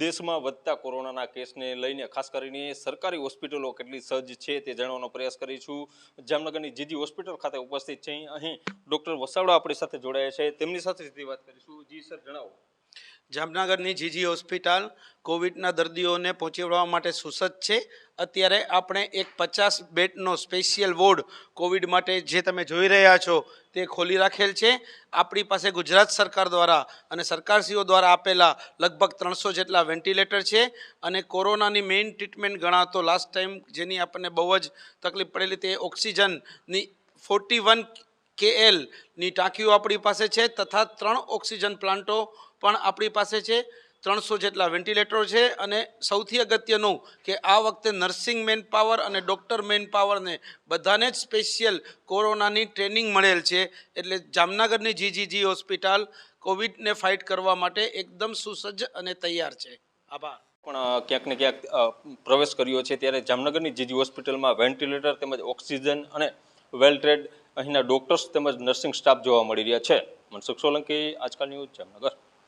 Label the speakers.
Speaker 1: દેશમાં વધતા કોરોનાના કેસને લઈને ખાસ કરીને સરકારી હોસ્પિટલો કેટલી સજ્જ છે તે જાણવાનો પ્રયાસ કરીશું. જામનગરની જીજી હોસ્પિટલ ખાતે ઉપસ્થિત છે. અહીં ડૉક્ટર વસાવડા આપણી સાથે જોડાયા છે. તેમની સાથે સીધી વાત કરીશું. જી સર, જણાવો.
Speaker 2: જામનગરની જીજી હોસ્પિટલ કોવિડના દર્દીઓને પહોંચી વળવા માટે સુસજ્જ છે. અત્યારે આપણે એક પચાસ બેડનો સ્પેશિયલ વોર્ડ કોવિડ માટે જે તમે જોઈ રહ્યા છો તે ખોલી રાખેલ છે. આપણી પાસે ગુજરાત સરકાર દ્વારા અને સરકારશ્રીઓ દ્વારા આપેલા લગભગ ત્રણસો જેટલા વેન્ટિલેટર છે અને કોરોનાની મેઇન ટ્રીટમેન્ટ ગણાતો લાસ્ટ ટાઈમ જેની આપણને બહુ જ તકલીફ પડેલી તે ઓક્સિજનની ફોર્ટી વન કેએલની ટાંકીઓ આપણી પાસે છે તથા ત્રણ ઓક્સિજન પ્લાન્ટો પણ આપણી પાસે છે. ત્રણસો જેટલા વેન્ટિલેટરો છે અને સૌથી અગત્યનું કે આ વખતે નર્સિંગ મેન પાવર અને ડૉક્ટર મેન પાવરને બધાને જ સ્પેશિયલ કોરોનાની ટ્રેનિંગ મળેલ છે. એટલે જામનગરની જીજીજી હોસ્પિટલ કોવિડને ફાઇટ કરવા માટે એકદમ સુસજ્જ અને તૈયાર છે. આભાર.
Speaker 1: પણ ક્યાંક ને ક્યાંક પ્રવેશ કર્યો છે ત્યારે જામનગરની જીજી હોસ્પિટલમાં વેન્ટિલેટર તેમજ ઓક્સિજન અને વેલ ટ્રેડ અહીંના ડોક્ટર્સ તેમજ નર્સિંગ સ્ટાફ જોવા મળી રહ્યા છે. મનસુખ સોલંકી આજકાલ ન્યૂઝ જામનગર.